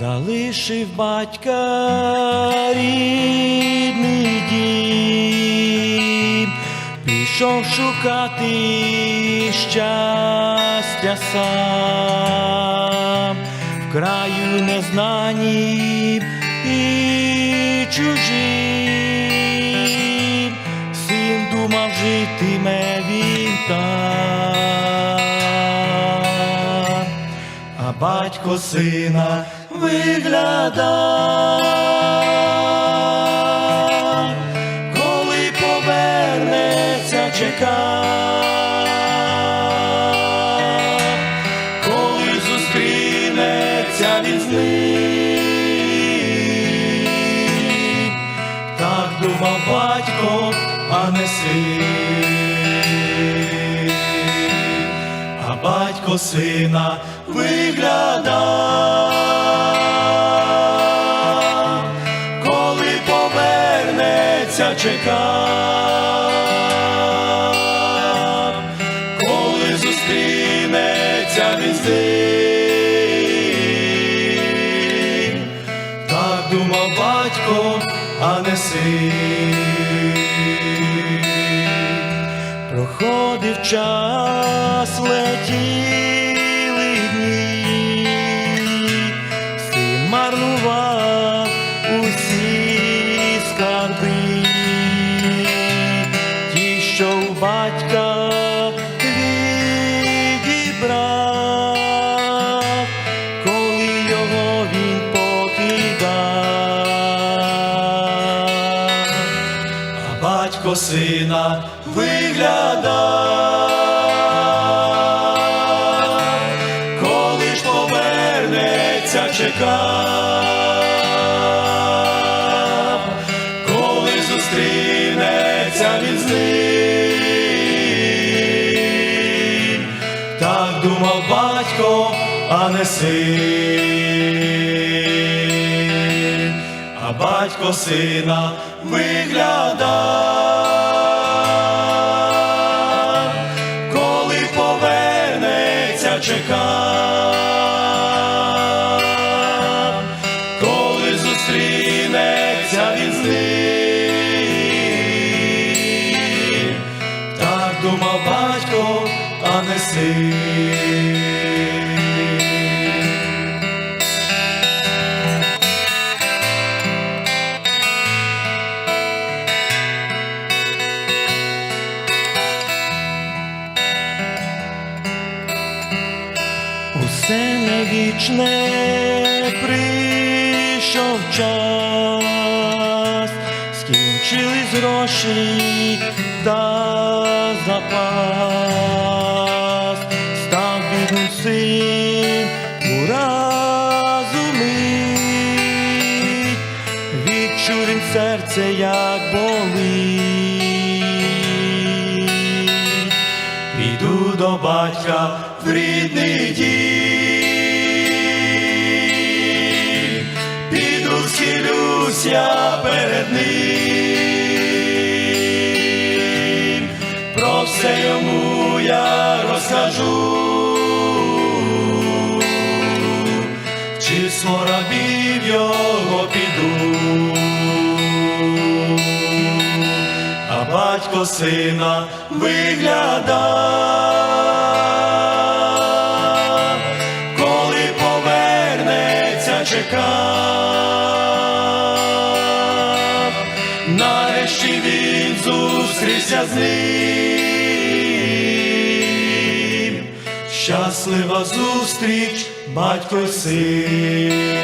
залишив батька рідний дім, пішов шукати щастя сам. В краю незнанім і чужим, син думав житиме він там, батько сина виглядав, коли повернеться, чекав, коли зустрінеться він з ним, так думав батько, а не син, батько сина виглядав, коли повернеться, чекав, коли зустрінеться він так думав батько, а не син. Проходив час, летіли дні, син марнував усі скарби, ті, що у батька відібрав, коли його він покидав. А батько сина виглядав, повернеться, чекав, коли зустрінеться він з ним, так думав батько, а не син. А батько сина виглядав, а не. Усе не вічне прийшов час, скінчились гроші та запас, син у разумить, відчурив серце, як болить. Піду до батька в рідний дім, піду схилюся перед ним, про все йому я розкажу, рабів його піду. А батько сина виглядав, коли повернеться, чекав, нарешті він зустрівся з ним, щаслива зустріч, батько й син.